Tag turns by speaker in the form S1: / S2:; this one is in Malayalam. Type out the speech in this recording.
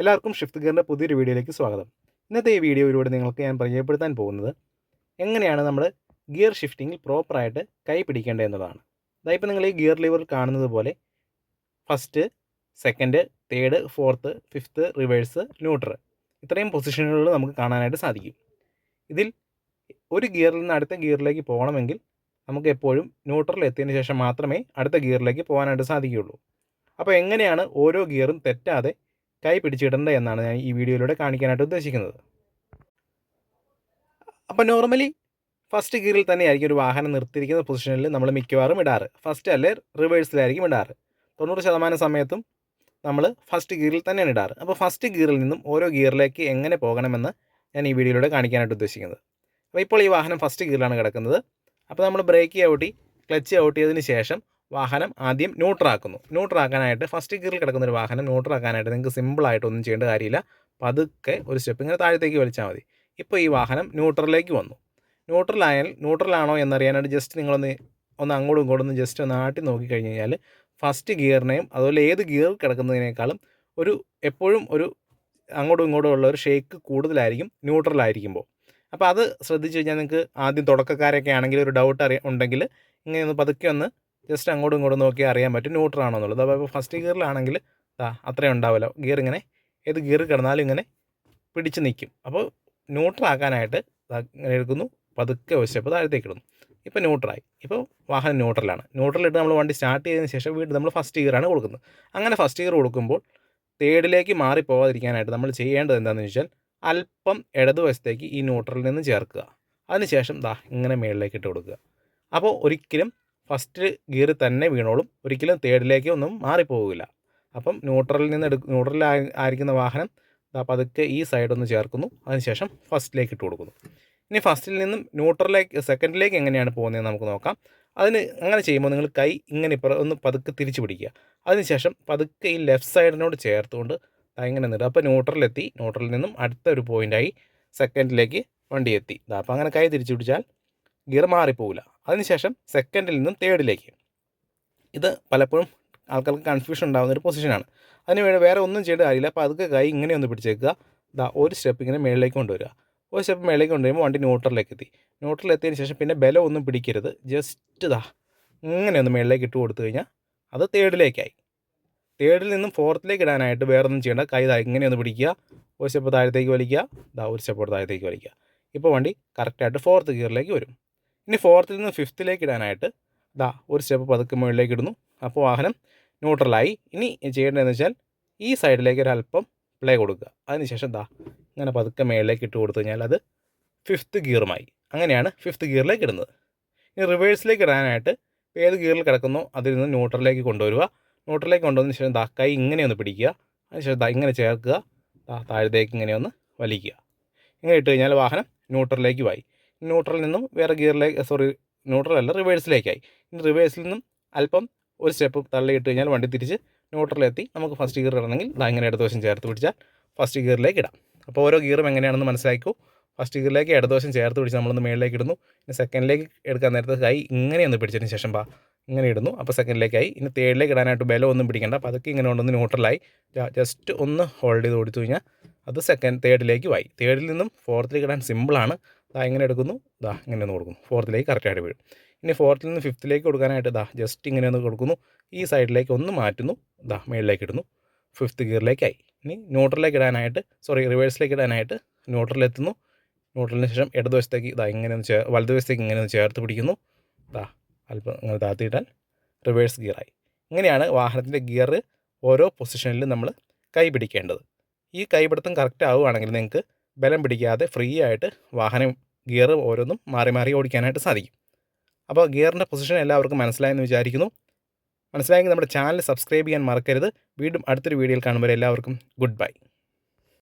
S1: എല്ലാവർക്കും ഷിഫ്റ്റ് ഗിയറിന്റെ പുതിയൊരു വീഡിയോയിലേക്ക് സ്വാഗതം. ഇന്നത്തെ ഈ വീഡിയോയിലൂടെ നിങ്ങൾക്ക് ഞാൻ പരിചയപ്പെടുത്താൻ പോകുന്നത് എങ്ങനെയാണ് നമ്മൾ ഗിയർ ഷിഫ്റ്റിങ്ങിൽ പ്രോപ്പറായിട്ട് കൈ പിടിക്കേണ്ടത് എന്നതാണ്. അതായത് നിങ്ങൾ ഈ ഗിയർ ലിവർ കാണുന്നത് പോലെ first second third fourth fifth reverse neutral ഇത്രയും പൊസിഷനുകളിൽ നമുക്ക് കാണാനായിട്ട് സാധിക്കും. ഇതിൽ ഒരു ഗിയറിൽ നിന്ന് അടുത്ത ഗിയറിലേക്ക് പോകണമെങ്കിൽ നമുക്ക് എപ്പോഴും ന്യൂട്രലിൽ എത്തിയതിന് ശേഷം മാത്രമേ അടുത്ത ഗിയറിലേക്ക് പോകാനായിട്ട് സാധിക്കുകയുള്ളൂ. അപ്പോൾ എങ്ങനെയാണ് ഓരോ ഗിയറും തെറ്റാതെ കൈ പിടിച്ചിടേണ്ടത് എന്നാണ് ഞാൻ ഈ വീഡിയോയിലൂടെ കാണിക്കാനായിട്ട് ഉദ്ദേശിക്കുന്നത്. അപ്പോൾ നോർമലി ഫസ്റ്റ് ഗിയറിൽ തന്നെ ആയിരിക്കും ഒരു വാഹനം നിർത്തിയിരിക്കുന്ന പൊസിഷനിൽ നമ്മൾ മിക്കവാറും ഇടാറ്. ഫസ്റ്റ് അല്ലെ റിവേഴ്സിലായിരിക്കും ഇടാറ്. തൊണ്ണൂറ് ശതമാനം സമയത്തും നമ്മൾ ഫസ്റ്റ് ഗിയറിൽ തന്നെയാണ് ഇടാറ്. അപ്പോൾ ഫസ്റ്റ് ഗിയറിൽ നിന്നും ഓരോ ഗിയറിലേക്ക് എങ്ങനെ പോകണമെന്ന് ഞാൻ ഈ വീഡിയോയിലൂടെ കാണിക്കാനായിട്ട് ഉദ്ദേശിക്കുന്നത്. അപ്പോൾ ഇപ്പോൾ ഈ വാഹനം ഫസ്റ്റ് ഗിയറിലാണ് കിടക്കുന്നത്. അപ്പോൾ നമ്മൾ ബ്രേക്ക് ഔട്ടി ക്ലച്ച് ചവിട്ടിയതിന് ശേഷം വാഹനം ആദ്യം ന്യൂട്രാക്കുന്നു ന്യൂട്രാക്കാനായിട്ട് ഫസ്റ്റ് ഗിയറിൽ കിടക്കുന്ന ഒരു വാഹനം ന്യൂട്രാക്കാനായിട്ട് നിങ്ങൾക്ക് സിമ്പിളായിട്ടൊന്നും ചെയ്യേണ്ട കാര്യമില്ല. പതുക്കെ ഒരു സ്റ്റെപ്പ് ഇങ്ങനെ താഴത്തേക്ക് വലിച്ചാൽ മതി. ഇപ്പോൾ ഈ വാഹനം ന്യൂട്രലിലേക്ക് വന്നു. ന്യൂട്രലായാൽ ന്യൂട്രലാണോ എന്നറിയാനായിട്ട് ജസ്റ്റ് നിങ്ങളൊന്ന് ഒന്ന് അങ്ങോട്ടും ഇങ്ങോട്ടും ഒന്ന് ജസ്റ്റ് ഒന്ന് ആട്ടി നോക്കിക്കഴിഞ്ഞ് കഴിഞ്ഞാൽ ഫസ്റ്റ് ഗിയറിനെയും അതുപോലെ ഏത് ഗിയർ കിടക്കുന്നതിനേക്കാളും ഒരു എപ്പോഴും ഒരു അങ്ങോട്ടും ഇങ്ങോട്ടും ഉള്ള ഒരു ഷേക്ക് കൂടുതലായിരിക്കും ന്യൂട്രലായിരിക്കുമ്പോൾ അപ്പോൾ അത് ശ്രദ്ധിച്ച് കഴിഞ്ഞാൽ നിങ്ങൾക്ക് ആദ്യം തുടക്കക്കാരൊക്കെ ആണെങ്കിൽ ഒരു ഡൗട്ട് അറിയ ഉണ്ടെങ്കിൽ ഇങ്ങനെ ഒന്ന് പതുക്കെ ഒന്ന് ജസ്റ്റ് അങ്ങോട്ടും ഇങ്ങോട്ടും നോക്കി അറിയാൻ പറ്റും. ന്യൂട്രൽ ആണോ എന്നുള്ളത്. അപ്പോൾ ഫസ്റ്റ് ഗിയറിലാണെങ്കിൽ അത്രയും ഉണ്ടാവില്ല. ഗിയർ ഇങ്ങനെ ഏത് ഗിയർ കിടന്നാലും ഇങ്ങനെ പിടിച്ച് നിൽക്കും അപ്പോൾ ന്യൂട്രൽ ആക്കാനായിട്ട് ഇങ്ങനെ എടുക്കുന്നു. പതുക്കെ വെച്ചപ്പോൾ താഴത്തേക്ക് ഇടുന്നു. ഇപ്പോൾ ന്യൂട്രലായി ഇപ്പോൾ വാഹനം ന്യൂട്രലാണ് ന്യൂട്രലിട്ട് നമ്മൾ വണ്ടി സ്റ്റാർട്ട് ചെയ്തതിന് ശേഷം വീണ്ടും നമ്മൾ ഫസ്റ്റ് ഗിയറാണ് കൊടുക്കുന്നത്. അങ്ങനെ ഫസ്റ്റ് ഗിയർ കൊടുക്കുമ്പോൾ തേർഡിലേക്ക് മാറി പോകാതിരിക്കാനായിട്ട് നമ്മൾ ചെയ്യേണ്ടത് എന്താണെന്ന് വെച്ചാൽ അല്പം ഇടതുവശത്തേക്ക് ഈ ന്യൂട്രലിൽ നിന്ന് ചേർക്കുക. അതിനുശേഷം ദാ ഇങ്ങനെ മുകളിലേക്ക് ഇട്ട് കൊടുക്കുക. അപ്പോൾ ഒരിക്കലും ഫസ്റ്റ് ഗിയർ തന്നെ വീണോളും. ഒരിക്കലും തേർഡിലേക്ക് ഒന്നും മാറിപ്പോകില്ല അപ്പം ന്യൂട്രലിൽ നിന്ന് എടു ന്യൂട്രലിൽ ആയിരിക്കുന്ന വാഹനം പതുക്കെ ഈ സൈഡ് ഒന്ന് ചേർക്കുന്നു. അതിനുശേഷം ഫസ്റ്റിലേക്ക് ഇട്ട് കൊടുക്കുന്നു. ഇനി ഫസ്റ്റിൽ നിന്നും ന്യൂട്രലിലേക്ക് സെക്കൻഡിലേക്ക് എങ്ങനെയാണ് പോകുന്നതെന്ന് നമുക്ക് നോക്കാം. അതിന് അങ്ങനെ ചെയ്യുമ്പോൾ നിങ്ങൾ കൈ ഇങ്ങനെ ഇപ്പുറം ഒന്ന് പതുക്കെ തിരിച്ചു പിടിക്കുക. അതിനുശേഷം പതുക്കെ ഈ ലെഫ്റ്റ് സൈഡിനോട് ചേർത്തുകൊണ്ട് ഇങ്ങനെ നിടുക അപ്പോൾ ന്യൂട്രലെത്തി ന്യൂട്രലിൽ നിന്നും അടുത്ത ഒരു പോയിന്റായി സെക്കൻഡിലേക്ക് വണ്ടി എത്തി. അപ്പോൾ അങ്ങനെ കൈ തിരിച്ചു പിടിച്ചാൽ ഗിയർ മാറിപ്പോവില്ല. അതിനുശേഷം സെക്കൻഡിൽ നിന്നും തേർഡിലേക്ക് ഇത് പലപ്പോഴും ആൾക്കാർക്ക് കൺഫ്യൂഷൻ ഉണ്ടാകുന്ന ഒരു പൊസിഷനാണ് അതിന് വേണ്ടി വേറെ ഒന്നും ചെയ്യേണ്ട കാര്യമില്ല. അപ്പോൾ അതൊക്കെ കൈ ഇങ്ങനെ ഒന്ന് പിടിച്ചേക്കുക. ദാ ഒരു സ്റ്റെപ്പ് ഇങ്ങനെ മേളിലേക്ക് കൊണ്ടുവരിക. ഒരു സ്റ്റെപ്പ് മേളിലേക്ക് കൊണ്ടുവരുമ്പോൾ വണ്ടി ന്യൂട്രലിലേക്ക് എത്തി. ന്യൂട്രലിൽ എത്തിയതിന് ശേഷം പിന്നെ ബല ഒന്നും പിടിക്കരുത്. ജസ്റ്റ് ദാ ഇങ്ങനെ ഒന്ന് മേളിലേക്ക് ഇട്ട് കൊടുത്തു കഴിഞ്ഞാൽ അത് തേർഡിലേക്കായി തേർഡിൽ നിന്നും ഫോർത്തിലേക്ക് ഇടാനായിട്ട് വേറെ ഒന്നും ചെയ്യേണ്ട. കൈ ദാ ഇങ്ങനെ ഒന്ന് പിടിക്കുക. ഒരു സ്റ്റെപ്പ് താഴത്തേക്ക് വലിക്കുക. ദാ ഒരു സ്റ്റെപ്പ് താഴത്തേക്ക് വലിക്കുക. ഇപ്പോൾ വണ്ടി കറക്റ്റായിട്ട് ഫോർത്ത് ഗിയറിലേക്ക് വരും. ഇനി ഫോർത്തിൽ നിന്ന് ഫിഫ്ത്തിലേക്ക് ഇടാനായിട്ട് ദാ ഒരു സ്റ്റെപ്പ് പതുക്കെ മുകളിലേക്ക് ഇടുന്നു. അപ്പോൾ വാഹനം ന്യൂട്രലായി ഇനി ചെയ്യേണ്ടതെന്ന് വെച്ചാൽ ഈ സൈഡിലേക്ക് ഒരു അല്പം പ്ലേ കൊടുക്കുക. അതിനുശേഷം ദാ ഇങ്ങനെ പതുക്കെ മേളിലേക്ക് ഇട്ട് കൊടുത്തു കഴിഞ്ഞാൽ അത് ഫിഫ്ത്ത് ഗിയറുമായി അങ്ങനെയാണ് ഫിഫ്ത്ത് ഗിയറിലേക്ക് ഇടുന്നത്. ഇനി റിവേഴ്സിലേക്ക് ഇടാനായിട്ട് ഏത് ഗിയറിൽ കിടക്കുന്നോ അതിൽ നിന്ന് ന്യൂട്രലിലേക്ക് കൊണ്ടുവരിക. ന്യൂട്രലിലേക്ക് കൊണ്ടുവന്നതിന് ശേഷം ദാ കൈ ഇങ്ങനെ ഒന്ന് പിടിക്കുക. അതിനുശേഷം ദാ ഇങ്ങനെ ചേർക്കുക. ദാ താഴത്തേക്ക് ഇങ്ങനെ ഒന്ന് വലിക്കുക. ഇങ്ങനെ ഇട്ട് കഴിഞ്ഞാൽ വാഹനം ന്യൂട്രലിലേക്ക് പോയി. ന്യൂട്രലിൽ നിന്നും വേറെ ഗിയറിലേക്ക് സോറി ന്യൂട്രൽ അല്ല റിവേഴ്സിലേക്കായി ഇനി റിവേഴ്സിൽ നിന്നും അല്പം ഒരു സ്റ്റെപ്പ് തള്ളിയിട്ട് കഴിഞ്ഞാൽ വണ്ടി തിരിച്ച് ന്യൂട്രലെത്തി നമുക്ക് ഫസ്റ്റ് ഗിയർ ഇടണമെങ്കിൽ ഇങ്ങനെ ഇടതുവശം ചേർത്ത് പിടിച്ചാൽ ഫസ്റ്റ് ഗിയറിലേക്ക് ഇടാം. അപ്പോൾ ഓരോ ഗിയറും എങ്ങനെയാണെന്ന് മനസ്സിലാക്കൂ. ഫസ്റ്റ് ഗിയറിലേക്ക് ഇടതുവശം ചേർത്ത് പിടിച്ച് നമ്മളൊന്ന് മേളിലേക്ക് ഇടുന്നു. പിന്നെ സെക്കൻഡിലേക്ക് എടുക്കാൻ നേരത്തെ കൈ ഇങ്ങനെ ഒന്ന് പിടിച്ചതിന് ശേഷം ബാ ഇങ്ങനെ ഇടുന്നു. അപ്പോൾ സെക്കൻഡിലേക്കായി ഇനി തേർഡിലേക്ക് ഇടാനായിട്ട് ബലം ഒന്നും പിടിക്കേണ്ട. അപ്പോൾ അതൊക്കെ ഇങ്ങനെ കൊണ്ടൊന്ന് ന്യൂട്രലായി ജസ്റ്റ് ഒന്ന് ഹോൾഡ് ചെയ്ത് കൊടുത്തു കഴിഞ്ഞാൽ അത് സെക്കൻഡ് തേർഡിലേക്ക് വായി. തേർഡിൽ നിന്നും ഫോർത്തിലേക്ക് ഇടാൻ സിമ്പിളാണ് ദാ ഇങ്ങനെ എടുക്കുന്നു. ദാ ഇങ്ങനെ ഒന്ന് കൊടുക്കുന്നു. ഫോർത്തിലേക്ക് കറക്റ്റായിട്ട് വീഴും. ഇനി ഫോർത്തിൽ നിന്ന് ഫിഫ്ത്തിലേക്ക് കൊടുക്കാനായിട്ട് ദാ ജസ്റ്റ് ഇങ്ങനെ ഒന്ന് കൊടുക്കുന്നു. ഈ സൈഡിലേക്ക് ഒന്ന് മാറ്റുന്നു. ദാ മേളിലേക്ക് ഇടുന്നു. ഫിഫ്ത്ത് ഗിയറിലേക്കായി ഇനി ന്യൂട്രലിലേക്ക് ഇടാനായിട്ട് സോറി റിവേഴ്സിലേക്ക് ഇടാനായിട്ട് ന്യൂട്രലെത്തുന്നു ന്യൂട്രലിന് ശേഷം ഇടതുവശത്തേക്ക് ഇതാ ഇങ്ങനെ ഒന്ന് ചേർ വലതുവശത്തേക്ക് ഇങ്ങനെ ഒന്ന് ചേർത്ത് പിടിക്കുന്നു. ദാ അല്പം ഇങ്ങനെ താത്തിയിട്ടാൽ റിവേഴ്സ് ഗിയറായി ഇങ്ങനെയാണ് വാഹനത്തിന്റെ ഗിയർ ഓരോ പൊസിഷനിലും നമ്മൾ കൈ പിടിക്കേണ്ടത്. ഈ കൈപിടുത്തം കറക്റ്റ് ആവുകയാണെങ്കിൽ നിങ്ങൾക്ക് ബലം പിടിക്കാതെ ഫ്രീ ആയിട്ട് വാഹനം ഗിയർ ഓരോന്നും മാറി മാറി ഓടിക്കാനായിട്ട് സാധിക്കും. അപ്പോൾ ഗിയറിന്റെ പൊസിഷൻ എല്ലാവർക്കും മനസ്സിലായെന്ന് വിചാരിക്കുന്നു. മനസ്സിലായെങ്കിൽ നമ്മുടെ ചാനൽ സബ്സ്ക്രൈബ് ചെയ്യാൻ മറക്കരുത്. വീണ്ടും അടുത്തൊരു വീഡിയോയിൽ കാണുമ്പോൾ എല്ലാവർക്കും ഗുഡ് ബൈ